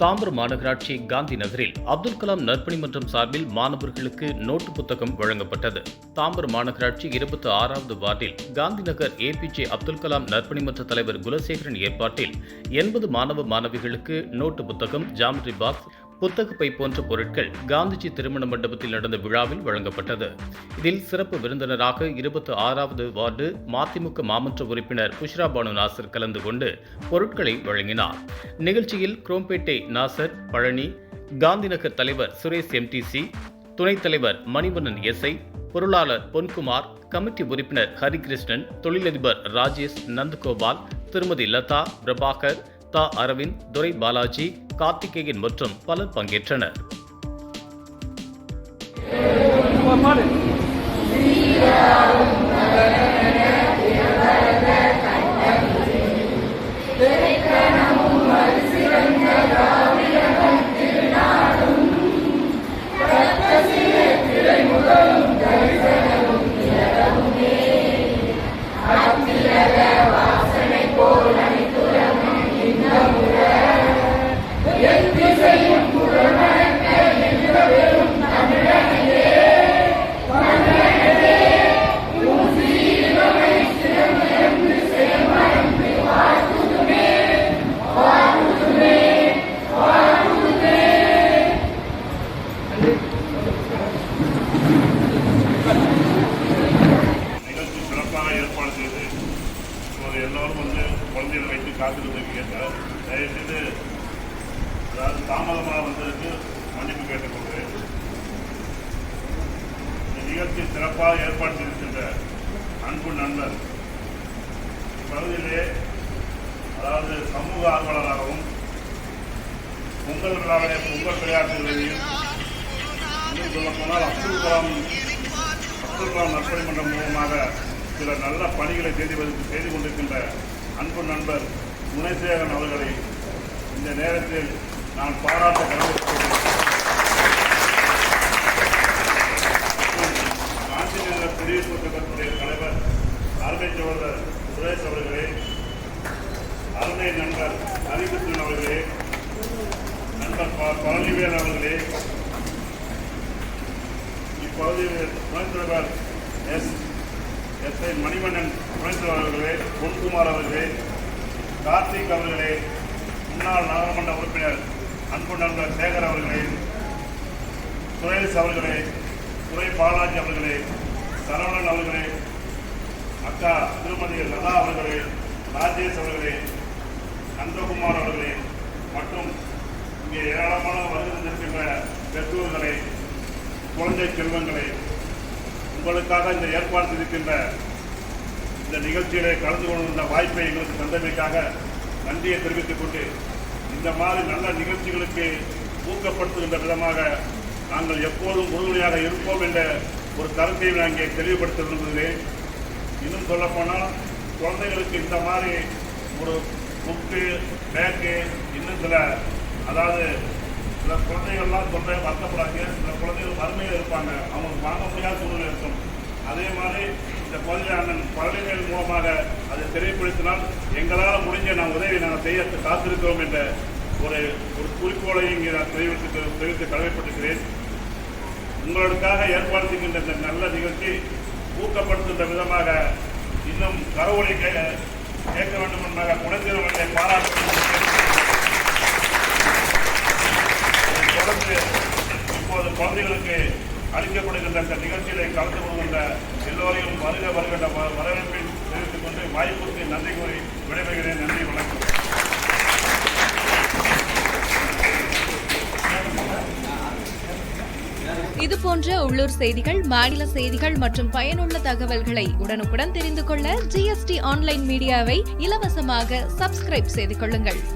தாம்பரம் மாநகராட்சி காந்தி நகரில் அப்துல் கலாம் நற்பணி மன்றம் சார்பில் மாணவர்களுக்கு நோட்டு புத்தகம் வழங்கப்பட்டது. தாம்பரம் மாநகராட்சி இருபத்தி ஆறாவது வார்டில் காந்தி நகர் ஏபிஜே அப்துல் கலாம் நற்பணி மன்ற தலைவர் குலசேகரன் ஏற்பாட்டில் எண்பது மாணவ மாணவிகளுக்கு நோட்டு புத்தகம் ஜாமெட்ரி பாக்ஸ் புத்தகப்பை போன்ற பொருட்கள் காந்திஜி திருமண மண்டபத்தில் நடந்த விழாவில் வழங்கப்பட்டது. இதில் சிறப்பு விருந்தினராக இருபத்தி ஆறாவது வார்டு மதிமுக மாமன்ற உறுப்பினர் புஷ்ரா பானு நாசர் கலந்து கொண்டு பொருட்களை வழங்கினார். நிகழ்ச்சியில் குரோம்பேட்டை நாசர் பழனி காந்திநகர் தலைவர் சுரேஷ் எம்டிசி துணைத் தலைவர் மணிவண்ணன் எஸ்ஐ பொருளாளர் பொன்குமார் கமிட்டி உறுப்பினர் ஹரிகிருஷ்ணன் தொழிலதிபர் ராஜேஷ் நந்தகோபால் திருமதி லதா பிரபாகர் தா அரவிந்த் துரை பாலாஜி கார்த்திகேயன் மற்றும் பலர் பங்கேற்றனர். குழந்தைகளை கேட்டார் தயவு தயவுசெய்து அதாவது தாமதமாக வந்ததுக்கு மன்னிப்பு கேட்டுக்கொள்கிறேன். இந்த நிகழ்ச்சி சிறப்பாக ஏற்பாடு செய்திருக்கின்ற அன்பு நண்பர் இப்பகுதியிலே அதாவது சமூக ஆர்வலராகவும் பொங்கல் விழாவிலே பொங்கல் விளையாட்டுகளையும் இன்னும் சொல்லப்போனால் அப்துல் கலாம் அப்துல் கலாம் நற்பணி மன்றம் மூலமாக சில நல்ல பணிகளை செய்து செய்து கொண்டிருக்கின்ற அன்பு நண்பர் குணசேகரன் அவர்களை இந்த நேரத்தில் நான் பாராட்ட கடமைப்பட்டுள்ளேன் காந்தி நகர் குடியிருப்பு திட்டத்துடைய தலைவர் அருமை சகோதரர் சுரேஷ் அவர்களே அருமை நண்பர் ஹரிகிருஷ்ணன் அவர்களே நண்பர் ப- பழனிவேல் அவர்களே இப்பகுதியில் துணைத் தலைவர் எஸ். எஸ் ஐ மணிவண்ணன் துணைத் அவர்களே பொன்குமார் அவர்களே கார்த்திக் அவர்களே முன்னாள் நாடாளுமன்ற உறுப்பினர் அன்பு நண்பர் சேகர் அவர்களே சுரேஷ் அவர்களே துரை பாலாஜி அவர்களே சரவணன் அவர்களே அக்கா திருமதி லதா அவர்களே ராஜேஷ் அவர்களே நந்தகுமார் அவர்களே மற்றும் இங்கே ஏராளமான வருகின்ற பெற்றோர்களே குழந்தை செல்வங்களை உங்களுக்காக இந்த ஏற்பாடு செய்திருக்கின்ற இந்த நிகழ்ச்சியிலே கலந்து கொள்கின்ற வாய்ப்பை எங்களுக்கு தந்தமைக்காக நன்றியை தெரிவித்துக் கொண்டு இந்த மாதிரி நல்ல நிகழ்ச்சிகளுக்கு ஊக்கப்படுத்துகின்ற விதமாக நாங்கள் எப்போதும் உறுதுணையாக இருப்போம் என்ற ஒரு கருத்தை நான் இங்கே தெளிவுபடுத்த விரும்புகிறேன். இன்னும் சொல்லப்போனால் குழந்தைகளுக்கு இந்த மாதிரி ஒரு புக்கு பேக்கு இன்னும் சில அதாவது சில குழந்தைகள்லாம் சொல்ற வருத்தப்படாங்க சில குழந்தைகள் வறுமையில் இருப்பாங்க. அவங்களுக்கு வாங்க முடியாத சூழ்நிலை இருக்கும். அதே மாதிரி இந்த குழந்தை அண்ணன் பழனிகள் மூலமாக அதை தெரியப்படுத்தினால் எங்களால் முடிஞ்ச நான் உதவி நாங்கள் செய்ய காத்திருக்கிறோம் என்ற ஒரு ஒரு குறிக்கோளை இங்கே நான் தெரிவித்து தெரிவித்து கடமைப்பட்டிருக்கிறேன். உங்களுக்காக ஏற்பாடு செய்கின்ற இந்த நல்ல நிகழ்ச்சி ஊக்கப்படுத்துகின்ற விதமாக இன்னும் கரவொலி கே கேட்க வேண்டும் என்பதாக குணத்திறவர்களை பாராட்டு தொடர்ந்து இப்போது குழந்தைகளுக்கு அளிக்கப்படுகின்ற இந்த நிகழ்ச்சியிலே கலந்து கொள்கின்ற எல்லோரையும் வருக வருகின்ற வரவேற்பை தெரிவித்துக் கொண்டு வாய்ப்புக்கு நன்றி கூறி விடைபெறுகிறேன். நன்றி வணக்கம். இது போன்ற உள்ளூர் செய்திகள் மாநில செய்திகள் மற்றும் பயனுள்ள தகவல்களை உடனுக்குடன் தெரிந்து கொள்ள ஜிஎஸ்டி ஆன்லைன் மீடியாவை இலவசமாக சப்ஸ்கிரைப் செய்து கொள்ளுங்கள்.